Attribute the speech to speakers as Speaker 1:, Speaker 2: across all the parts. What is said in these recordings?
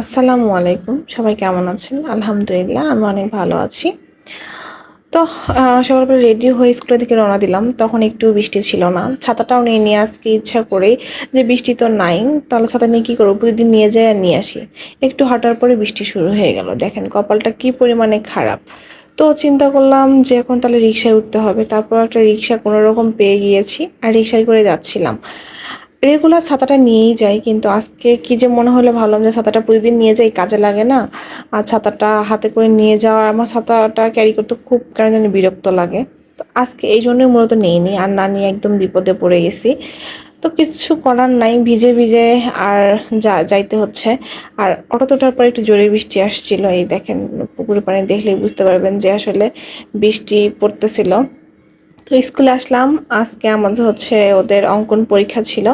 Speaker 1: আসসালামু আলাইকুম। সবাই কেমন আছেন? আলহামদুলিল্লাহ, আমি অনেক ভালো আছি। তো সকালবেলা রেডি হয়ে স্কুলের দিকে রওনা দিলাম। তখন একটু বৃষ্টি ছিল না। ছাতাটাও নিয়ে নিয়ে আজকে ইচ্ছা করে যে বৃষ্টি তো নাই, তাহলে ছাতা নিয়ে কী করব? প্রতিদিন নিয়ে যাই আর নিয়ে আসি। একটু হাঁটার পরে বৃষ্টি শুরু হয়ে গেল। দেখেন, কপালটা কি পরিমাণে খারাপ। তো চিন্তা করলাম যে এখন তাহলে রিক্সায় উঠতে হবে। তারপর একটা রিক্সা কোনো রকম পেয়ে গিয়েছি, আর রিক্সায় করে যাচ্ছিলাম। রেগুলার ছাতাটা নিয়েই যাই, কিন্তু আজকে কি যে মনে হলো ভাবলাম যে ছাতাটা প্রতিদিন নিয়ে যাই, কাজে লাগে না। আর ছাতাটা হাতে করে নিয়ে যাওয়া আমার ছাতাটা ক্যারি করতে খুব কেন জানি বিরক্ত লাগে। তো আজকে এই জন্যই মূলত নিইনি আর না নিয়ে একদম বিপদে পড়ে গেছি। তো কিছু করার নাই, ভিজে ভিজে আর যা, যাইতে হচ্ছে। আর অটো তোটার পরে একটু জোরে বৃষ্টি আসছিল, এই দেখেন পুকুরের পানি দেখলেই বুঝতে পারবেন যে আসলে বৃষ্টি পড়তেছিল। তো স্কুলে আসলাম। আজকে আমাদের হচ্ছে ওদের অঙ্কন পরীক্ষা ছিল।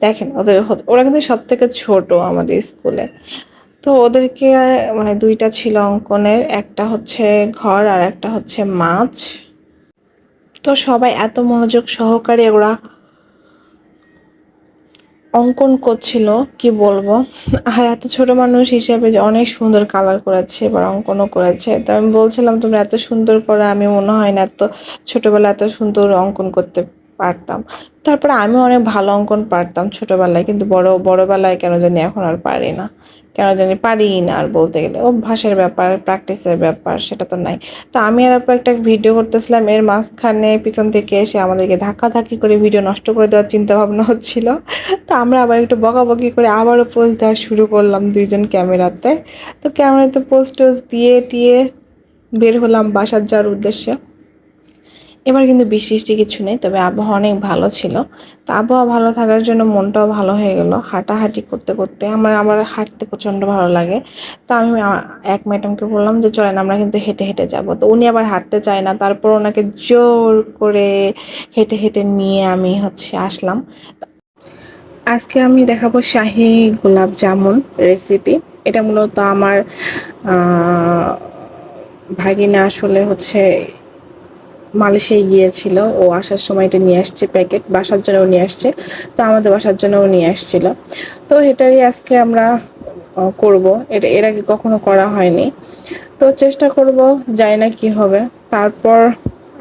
Speaker 1: দেখেন, ওদের ওরা কিন্তু সব থেকে ছোট আমাদের স্কুলে। তো ওদেরকে মানে দুইটা ছিল অঙ্কনের, একটা হচ্ছে ঘর আর একটা হচ্ছে মাছ। তো সবাই এত মনোযোগ সহকারে ওরা অঙ্কন করছিল, কি বলব? আর এত ছোট মানুষ হিসাবে যে অনেক সুন্দর কালার করেছে, এবার অঙ্কনও করেছে। তো আমি বলছিলাম, তোমরা এত সুন্দর করে, আমি মনে হয় না এত ছোটবেলা এত সুন্দর অঙ্কন করতে পারতাম। তারপরে আমি অনেক ভালো অঙ্কন পারতাম ছোটোবেলায়, কিন্তু বড়, বড়বেলায় কেন জানি এখন আর পারি না। কেন জানি পারি না আর বলতে গেলে। অভ্যাসের ব্যাপার প্র্যাকটিসের ব্যাপার, সেটা তো নাই। তো আমি আর একটা ভিডিও করতেছিলাম, এর মাঝখানে পিছন থেকে এসে আমাদেরকে ধাক্কাধাক্কি করে ভিডিও নষ্ট করে দেওয়ার চিন্তা ভাবনা হচ্ছিল। তো আমরা আবার একটু বকাবকি করে আবারও পোস্ট দেওয়া শুরু করলাম দুইজন ক্যামেরাতে। তো ক্যামেরাতে পোস্ট টোস্ট দিয়ে টিয়ে বের হলাম বাসার যাওয়ার উদ্দেশ্যে। এবার কিন্তু বৃষ্টি কিছু নেই, তবে আবহাওয়া অনেক ভালো ছিল। তো আবহাওয়া ভালো থাকার জন্য মনটাও ভালো হয়ে গেল। হাঁটাহাঁটি করতে করতে আমার আমার হাঁটতে প্রচণ্ড ভালো লাগে। তো আমি এক ম্যাডামকে বললাম যে, চলেন আমরা কিন্তু হেঁটে হেঁটে যাব। তো উনি আবার হাঁটতে চায় না, তারপর ওনাকে জোর করে হেঁটে হেঁটে নিয়ে আমি হচ্ছে আসলাম। আজকে আমি দেখাবো শাহি গোলাপ জামুন রেসিপি এটা মূলত আমার ভাগিনা আসলে হচ্ছে মালয়েশিয়ায় গিয়েছিল। ও আসার সময় এটা নিয়ে আসছে প্যাকেট, বাসার জন্যও নিয়ে আসছে। তো আমাদের বাসার জন্যও নিয়ে আসছিল। তো এটারই আজকে আমরা করব। এটা এর আগে কখনো করা হয়নি। তো চেষ্টা করব যাই না কি হবে। তারপর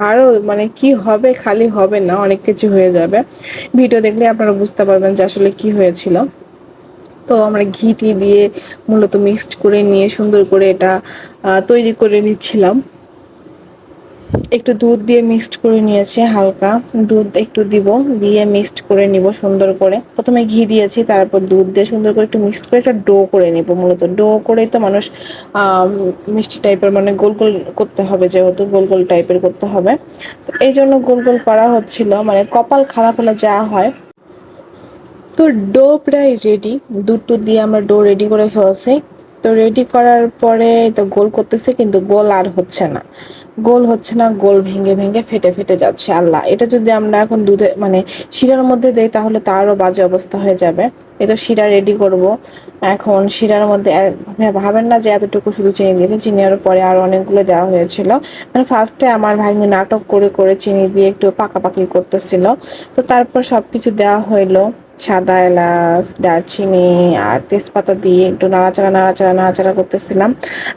Speaker 1: আরও মানে কি হবে, খালি হবে না, অনেক কিছু হয়ে যাবে। ভিডিও দেখলে আপনারা বুঝতে পারবেন যে আসলে কি হয়েছিল। তো আমরা ঘিটি দিয়ে মূলত মিক্সড করে নিয়ে সুন্দর করে এটা তৈরি করে নিচ্ছিলাম। একটু দুধ দিয়ে মিক্সড করে নিয়েছি হালকা। দুধ একটু দিব, দিয়ে মিক্সড করে নিব সুন্দর করে। প্রথমে ঘি দিয়েছি, তারপর দুধ দিয়ে সুন্দর করে একটু মিক্সড করে একটা ডো করে নিব মূলত। ডো করেই তো মানুষ মিষ্টি টাইপের মানে গোল গোল করতে হবে যেহেতু, গোল গোল টাইপের করতে হবে। তো এই জন্য গোল গোল করা হচ্ছিল মানে কপাল খারাপ হলে যা হয়। তো ডো প্রায় রেডি দুধ টুধ দিয়ে আমরা ডো রেডি করে ফেলছি। তো রেডি করার পরে তো গোল করতেছে, কিন্তু গোল আর হচ্ছে না। গোল হচ্ছে না, গোল ভেঙে ভেঙে ফেটে ফেটে যাচ্ছে, আল্লাহ। এটা যদি আমরা এখন দুধে মানে শিরার মধ্যে দেই, তাহলে তারও বাজে অবস্থা হয়ে যাবে। এটা শিরা রেডি করব। এখন শিরার মধ্যে ভাবেন না যে এতটুকু শুধু চিনি দিয়েছে। চিনির পরে আর অনেকগুলো দেওয়া হয়েছিল। মানে ফার্স্টে আমার ভাগ্নি নাটক করে করে চিনি দিয়ে একটু পাকাপাকি করতেছিল। তো তারপর সব কিছু দেওয়া হইল। সাদা এলাচ, দারচিনি আর তেজপাতা দিয়ে একটু নাড়াচাড়া নাড়াচাড়া নাড়াচাড়া করতেছিলাম।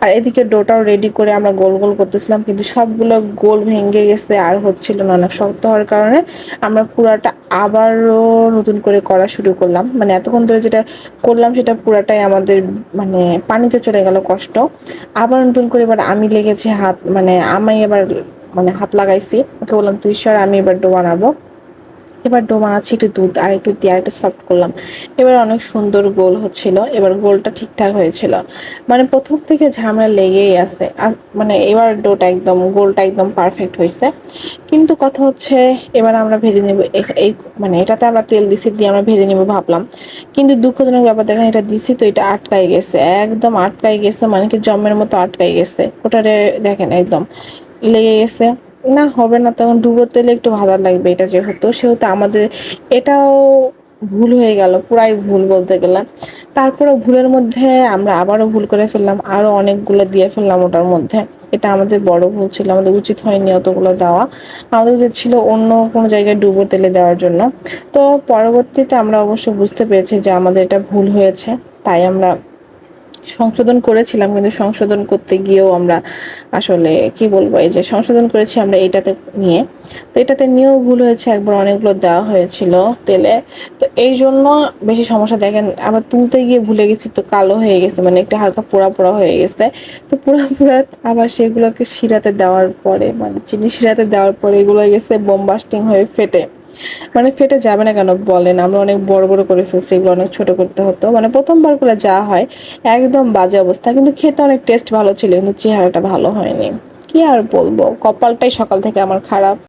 Speaker 1: আর এদিকে ডোটাও রেডি করে আমরা গোল গোল করতেছিলাম, কিন্তু সবগুলো গোল ভেঙে গেছে আর হচ্ছিল না। অনেক শক্ত হওয়ার কারণে আমরা পুরাটা আবারও নতুন করে করা শুরু করলাম। মানে এতক্ষণ ধরে যেটা করলাম, সেটা পুরাটাই আমাদের মানে পানিতে চলে গেল কষ্ট। আবার নতুন করে এবার আমি লেগেছি হাত মানে আমি এবার মানে হাত লাগাইছি। ওকে বললাম, তুই সর, আমি এবার ডো বানাবো এবার ডো বানাচ্ছি একটু দুধ আর একটু দিয়ে একটু সফট করলাম। এবার অনেক সুন্দর গোল হচ্ছিল, এবার গোলটা ঠিকঠাক হয়েছিল। মানে প্রথম থেকে ঝামেলা লেগেই আছে। মানে এবার ডোটা একদম, গোলটা একদম পারফেক্ট হয়েছে। কিন্তু কথা হচ্ছে, এবার আমরা ভেজে নেব এই মানে এটাতে আমরা তেল দিছি দিয়ে আমরা ভেজে নেব ভাবলাম। কিন্তু দুঃখজনক ব্যাপার, দেখেন এটা দিছি তো এটা আটকাই গেছে। একদম আটকাই গেছে মানে কি জমের মতো আটকাই গেছে। ওটারে দেখেন একদম লেগে গেছে। না, হবে না, তখন ডুবো তেলে একটু ভাজা লাগবে এটা যেহেতু, সেহেতু আমাদের এটাও ভুল হয়ে গেল, পুরাই ভুল বলতে গেলাম তারপরে ভুলের মধ্যে আমরা আবারও ভুল করে ফেললাম, আরও অনেকগুলো দিয়ে ফেললাম ওটার মধ্যে। এটা আমাদের বড় ভুল ছিল, আমাদের উচিত হয়নি অতগুলো দেওয়া। আমাদের উচিত ছিল অন্য কোনো জায়গায় ডুবো তেলে দেওয়ার জন্য। তো পরবর্তীতে আমরা অবশ্য বুঝতে পেরেছি যে আমাদের এটা ভুল হয়েছে, তাই আমরা সংশোধন করেছিলাম, কিন্তু সংশোধন করতে গিয়েও আমরা আসলে, কি বলব, এই যে সংশোধন করেছি আমরা এটাতে নিয়ে। তো এটাতে নিয়েও ভুল হয়েছে, একবার অনেকগুলো দেওয়া হয়েছিল তেলে। তো এই জন্য বেশি সমস্যা দেখেন, আবার তুলতে গিয়ে ভুলে গেছি, তো কালো হয়ে গেছে মানে একটু হালকা পোড়া পোড়া হয়ে গেছে। তো পোড়া পোড়া আবার সেগুলোকে শিরাতে দেওয়ার পরে মানে চিনি শিরাতে দেওয়ার পরে এগুলো গেছে বোমবাস্টিং হয়ে ফেটে। মানে ফেটে যাবে না কেন বলেন? আমরা অনেক বড় বড় করে ফেলছি, এগুলো অনেক ছোট করতে হতো। মানে প্রথমবার করে যা হয়, একদম বাজে অবস্থা। কিন্তু খেতে অনেক টেস্ট ভালো ছিল, কিন্তু চেহারাটা ভালো হয়নি। কি আর বলব? কপালটাই সকাল থেকে আমার খারাপ।